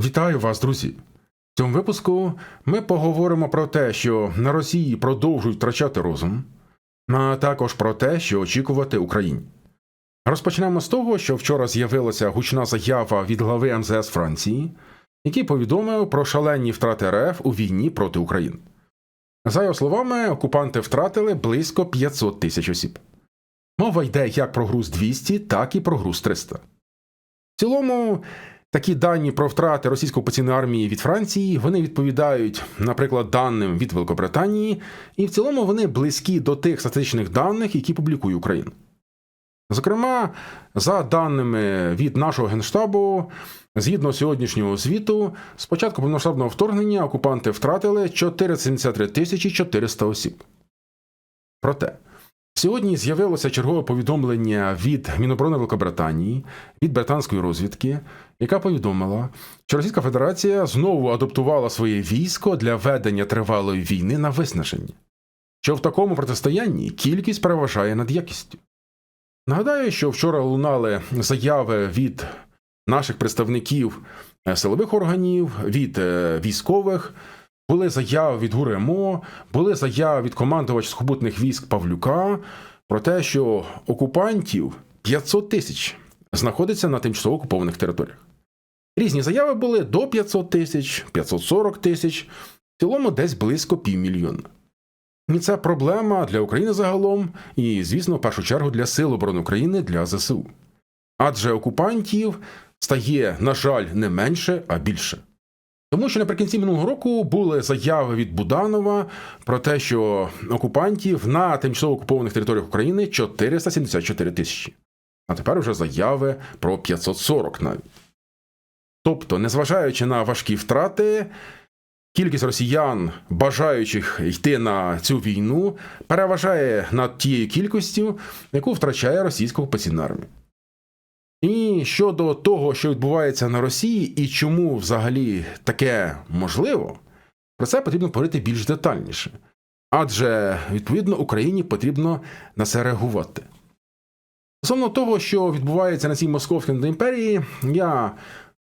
Вітаю вас, друзі! В цьому випуску ми поговоримо про те, що на Росії продовжують втрачати розум, а також про те, що очікувати Україні. Розпочнемо з того, що вчора з'явилася гучна заява від глави МЗС Франції, який повідомив про шалені втрати РФ у війні проти України. За його словами, окупанти втратили близько 500 тисяч осіб. Мова йде як про груз 200, так і про груз 300. В цілому, такі дані про втрати російської окупаційної армії від Франції вони відповідають, наприклад, даним від Великобританії, і в цілому вони близькі до тих статистичних даних, які публікує Україна. Зокрема, за даними від нашого генштабу, згідно сьогоднішнього звіту, з початку повномасштабного вторгнення окупанти втратили 473 тисячі 400 осіб. Проте, Сьогодні з'явилося чергове повідомлення від Міноборони Великобританії, від британської розвідки, яка повідомила, що Російська Федерація знову адаптувала своє військо для ведення тривалої війни на виснаження, що в такому протистоянні кількість переважає над якістю. Нагадаю, що вчора лунали заяви від наших представників е, силових органів, від е, військових. Були заяви від ГУРМО, були заяви від командувача сухопутних військ Павлюка про те, що окупантів 500 тисяч знаходиться на тимчасово окупованих територіях. Різні заяви були до 500 тисяч, 540 тисяч, в цілому десь близько півмільйона. І це проблема для України загалом, і, звісно, в першу чергу для Сил оборони України для ЗСУ. Адже окупантів стає, на жаль, не менше, а більше. Тому що наприкінці минулого року були заяви від Буданова про те, що окупантів на тимчасово окупованих територіях України 474 тисячі, а тепер вже заяви про 540 навіть. Тобто, незважаючи на важкі втрати, кількість росіян, бажаючих йти на цю війну, переважає над тією кількістю, яку втрачає російська окупаційна армія. І щодо того, що відбувається на Росії, і чому взагалі таке можливо, про це потрібно говорити більш детальніше. Адже, відповідно, Україні потрібно на це реагувати. Стосовно того, що відбувається на цій московській імперії, я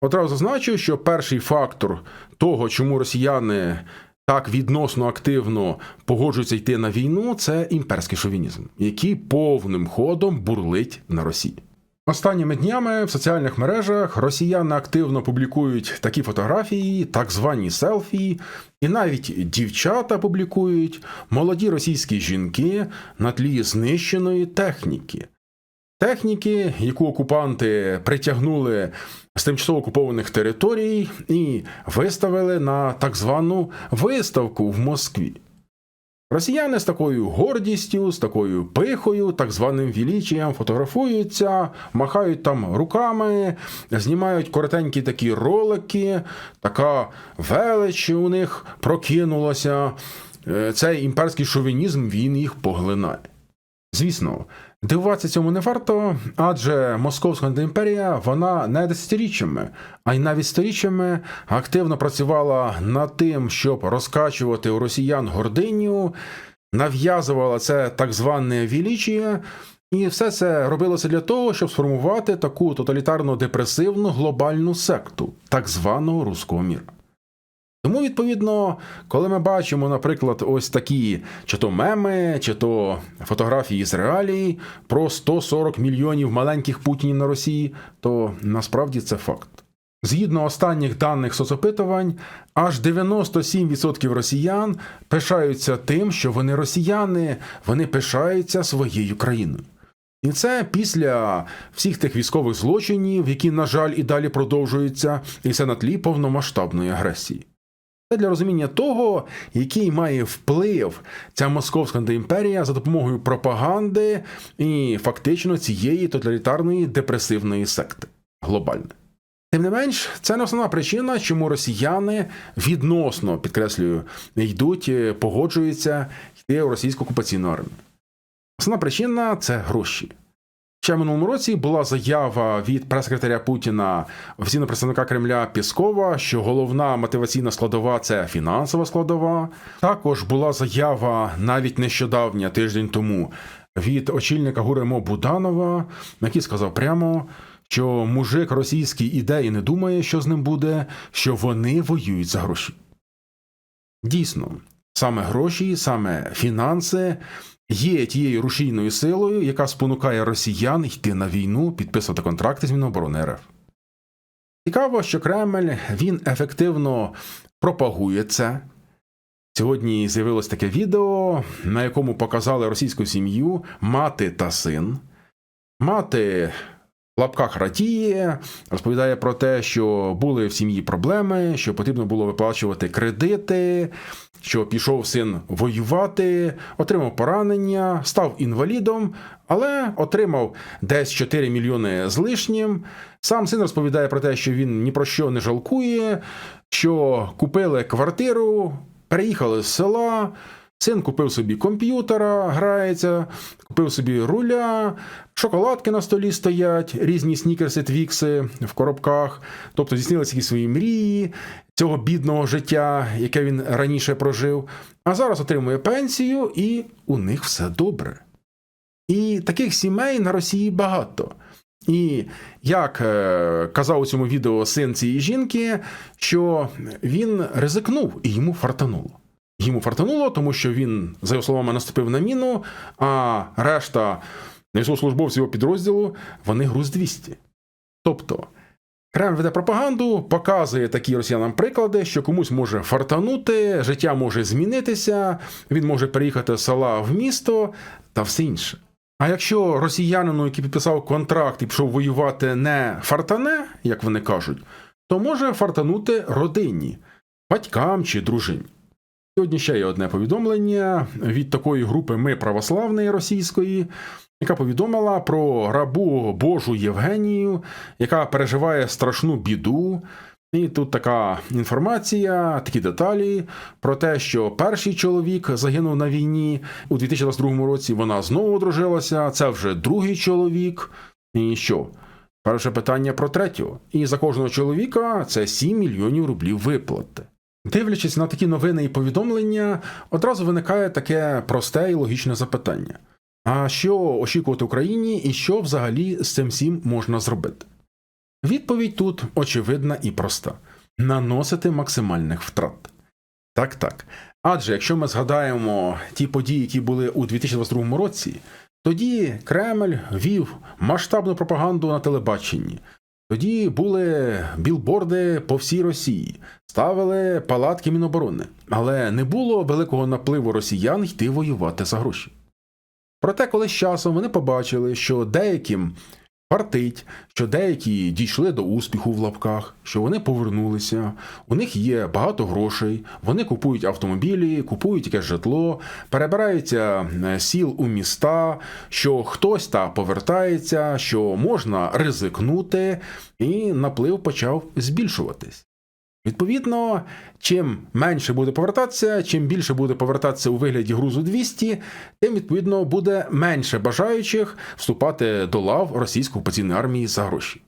одразу зазначу, що перший фактор того, чому росіяни так відносно активно погоджуються йти на війну, це імперський шовінізм, який повним ходом бурлить на Росії. Останніми днями в соціальних мережах росіяни активно публікують такі фотографії, так звані селфі, і навіть дівчата публікують молоді російські жінки на тлі знищеної техніки. Техніки, яку окупанти притягнули з тимчасово окупованих територій і виставили на так звану виставку в Москві. Росіяни з такою гордістю, з такою пихою, так званим вілічієм фотографуються, махають там руками, знімають коротенькі такі ролики, така велич у них прокинулася. Е, Цей імперський шовінізм він їх поглинає. Звісно, дивуватися цьому не варто, адже Московська імперія вона не десятиріччями, а й навіть сторіччями активно працювала над тим, щоб розкачувати у росіян гординю, нав'язувала це так зване вілічіє, і все це робилося для того, щоб сформувати таку тоталітарно депресивну глобальну секту, так званого руського міра. Тому, відповідно, коли ми бачимо, наприклад, ось такі чи то меми, чи то фотографії з реалій про 140 мільйонів маленьких путінів на Росії, то насправді це факт. Згідно останніх даних соцопитувань, аж 97% росіян пишаються тим, що вони росіяни, вони пишаються своєю країною. І це після всіх тих військових злочинів, які, на жаль, і далі продовжуються, і це на тлі повномасштабної агресії. Для розуміння того, який має вплив ця московська імперія за допомогою пропаганди і фактично цієї тоталітарної депресивної секти глобально. Тим не менш, це не основна причина, чому росіяни відносно підкреслюю, йдуть, погоджуються йти у російську окупаційну армію. Основна причина це гроші. Ще в минулому році була заява від прес-секретаря Путіна офіційного представника Кремля Піскова, що головна мотиваційна складова це фінансова складова. Також була заява навіть нещодавня тиждень тому від очільника ГУРМО Буданова, який сказав прямо, що мужик російський іде і не думає, що з ним буде, що вони воюють за гроші. Дійсно, саме гроші, саме фінанси є тією рушійною силою, яка спонукає росіян йти на війну, підписувати контракти з Міноборони РФ. Цікаво, що Кремль він ефективно пропагує це. Сьогодні з'явилось таке відео, на якому показали російську сім'ю мати та син. Мати в лапках радіє, розповідає про те, що були в сім'ї проблеми, що потрібно було виплачувати кредити, що пішов син воювати, отримав поранення, став інвалідом, але отримав десь 4 мільйони з лишнім. Сам син розповідає про те, що він ні про що не жалкує, що купили квартиру, переїхали з села. Син купив собі комп'ютера, грається, купив собі руля, шоколадки на столі стоять, різні снікерси, твікси в коробках, тобто здійснилися якісь свої мрії цього бідного життя, яке він раніше прожив. А зараз отримує пенсію, і у них все добре. І таких сімей на Росії багато. І як е, казав у цьому відео син цієї жінки, що він ризикнув і йому фартануло. Йому фартануло, тому що він, за його словами, наступив на міну, а решта військовослужбовців його підрозділу вони груз 200. Тобто Кремль веде пропаганду, показує такі росіянам приклади, що комусь може фартанути, життя може змінитися, він може переїхати з села в місто та все інше. А якщо росіянину, який підписав контракт і пішов воювати, не фартане, як вони кажуть, то може фартанути родині, батькам чи дружині. Сьогодні ще є одне повідомлення від такої групи Ми православної російської, яка повідомила про рабу Божу Євгенію, яка переживає страшну біду. І тут така інформація, такі деталі про те, що перший чоловік загинув на війні у 2022 році. Вона знову одружилася. Це вже другий чоловік. І що? Перше питання про третього. І за кожного чоловіка це 7 мільйонів рублів виплати. Дивлячись на такі новини і повідомлення, одразу виникає таке просте і логічне запитання: а що очікувати Україні і що взагалі з цим всім можна зробити? Відповідь тут очевидна і проста: наносити максимальних втрат. Так, так. Адже якщо ми згадаємо ті події, які були у 2022 році, тоді Кремль вів масштабну пропаганду на телебаченні. Тоді були білборди по всій Росії, ставили палатки Міноборони, але не було великого напливу росіян йти воювати за гроші. Проте, коли з часом вони побачили, що деяким партить, що деякі дійшли до успіху в лапках, що вони повернулися, у них є багато грошей, вони купують автомобілі, купують якесь житло, перебираються е, сіл у міста, що хтось та повертається, що можна ризикнути, і наплив почав збільшуватись. Відповідно, чим менше буде повертатися, чим більше буде повертатися у вигляді грузу 200, тим відповідно буде менше бажаючих вступати до лав російської окупаційної армії за гроші.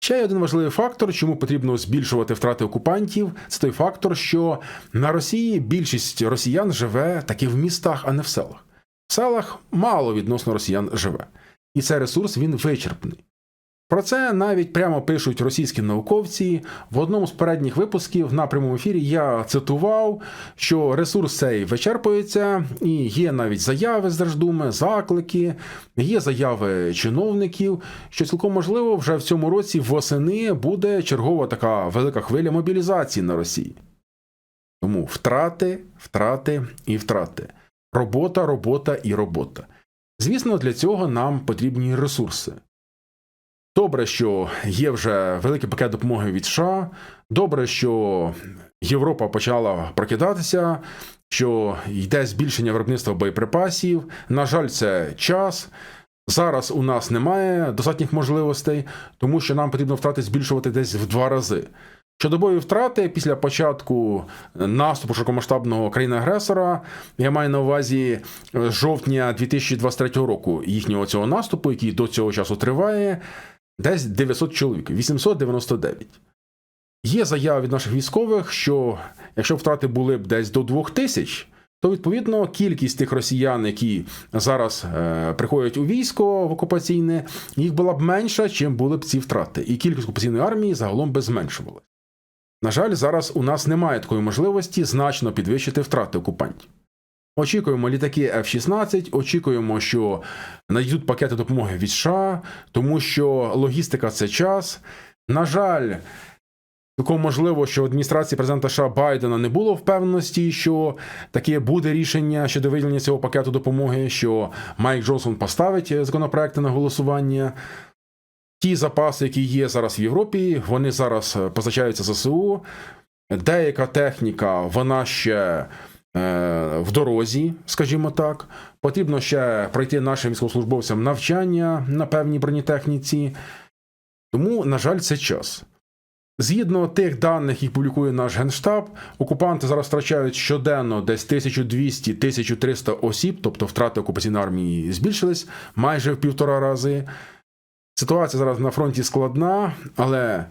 Ще один важливий фактор, чому потрібно збільшувати втрати окупантів, це той фактор, що на Росії більшість росіян живе таки в містах, а не в селах. В селах мало відносно росіян живе, і цей ресурс він вичерпний. Про це навіть прямо пишуть російські науковці. В одному з передніх випусків на прямому ефірі я цитував, що ресурс цей вичерпується, і є навіть заяви з Держдуми, заклики, є заяви чиновників, що цілком можливо вже в цьому році восени буде чергова така велика хвиля мобілізації на Росії. Тому втрати, втрати і втрати. Робота, робота і робота. Звісно, для цього нам потрібні ресурси. Добре, що є вже великий пакет допомоги від США. Добре, що Європа почала прокидатися, що йде збільшення виробництва боєприпасів. На жаль, це час. Зараз у нас немає достатніх можливостей, тому що нам потрібно втрати збільшувати десь в два рази. Щодобові втрати після початку наступу широкомасштабного країни-агресора, я маю на увазі з жовтня 2023 року їхнього цього наступу, який до цього часу триває десь 900 чоловік, 899. Є заява від наших військових, що якщо втрати були б десь до 2000, то відповідно кількість тих росіян, які зараз е, приходять у військо в окупаційне, їх була б менша, чим були б ці втрати, і кількість окупаційної армії загалом би зменшувалася. На жаль, зараз у нас немає такої можливості значно підвищити втрати окупантів. Очікуємо літаки F-16, очікуємо, що надійдуть пакети допомоги від США, тому що логістика це час. На жаль, Цілком можливо, що в адміністрації президента США Байдена не було впевненості, що таке буде рішення щодо виділення цього пакету допомоги, що Майк Джонсон поставить законопроекти на голосування. Ті запаси, які є зараз в Європі, вони зараз постачаються ЗСУ. Деяка техніка, вона ще в дорозі, скажімо так. Потрібно ще пройти нашим військовослужбовцям навчання на певній бронетехніці. Тому, на жаль, це час. Згідно тих даних, які публікує наш генштаб, окупанти зараз втрачають щоденно десь 1200-1300 осіб, тобто втрати окупаційної армії збільшились майже в півтора рази. Ситуація зараз на фронті складна, але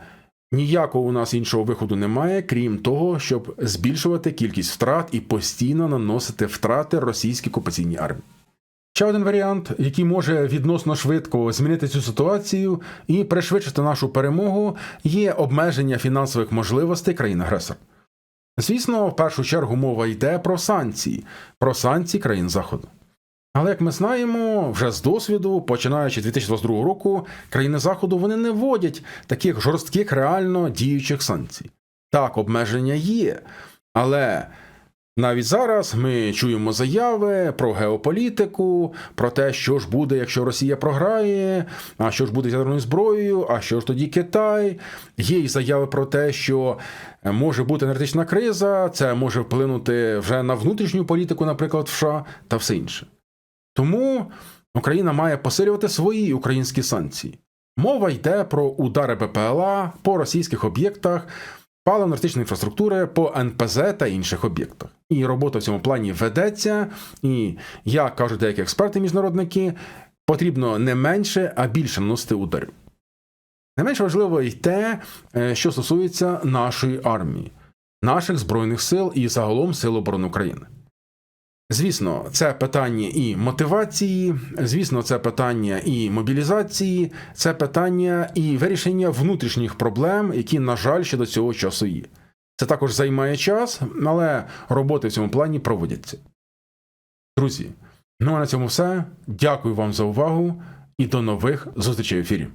ніякого у нас іншого виходу немає, крім того, щоб збільшувати кількість втрат і постійно наносити втрати російській окупаційній армії. Ще один варіант, який може відносно швидко змінити цю ситуацію і пришвидшити нашу перемогу, є обмеження фінансових можливостей країн-агресор. Звісно, в першу чергу мова йде про санкції, про санкції країн Заходу. Але як ми знаємо, вже з досвіду, починаючи з 2022 року, країни Заходу вони не вводять таких жорстких реально діючих санкцій. Так, обмеження є, але навіть зараз ми чуємо заяви про геополітику, про те, що ж буде, якщо Росія програє, а що ж буде з ядерною зброєю, а що ж тоді Китай. Є й заяви про те, що може бути енергетична криза, це може вплинути вже на внутрішню політику, наприклад, США та все інше. Тому Україна має посилювати свої українські санкції. Мова йде про удари БПЛА по російських об'єктах паливно-енергетичної інфраструктури по НПЗ та інших об'єктах. І робота в цьому плані ведеться, і, як кажуть деякі експерти-міжнародники, потрібно не менше, а більше наносити ударів. Не менш важливо й те, е, що стосується нашої армії, наших Збройних сил і загалом Сил оборони України. Звісно, це питання і мотивації, звісно, це питання і мобілізації, це питання і вирішення внутрішніх проблем, які, на жаль, ще до цього часу є. Це також займає час, але роботи в цьому плані проводяться. Друзі, ну а на цьому все. Дякую вам за увагу і до нових зустрічей в ефірі.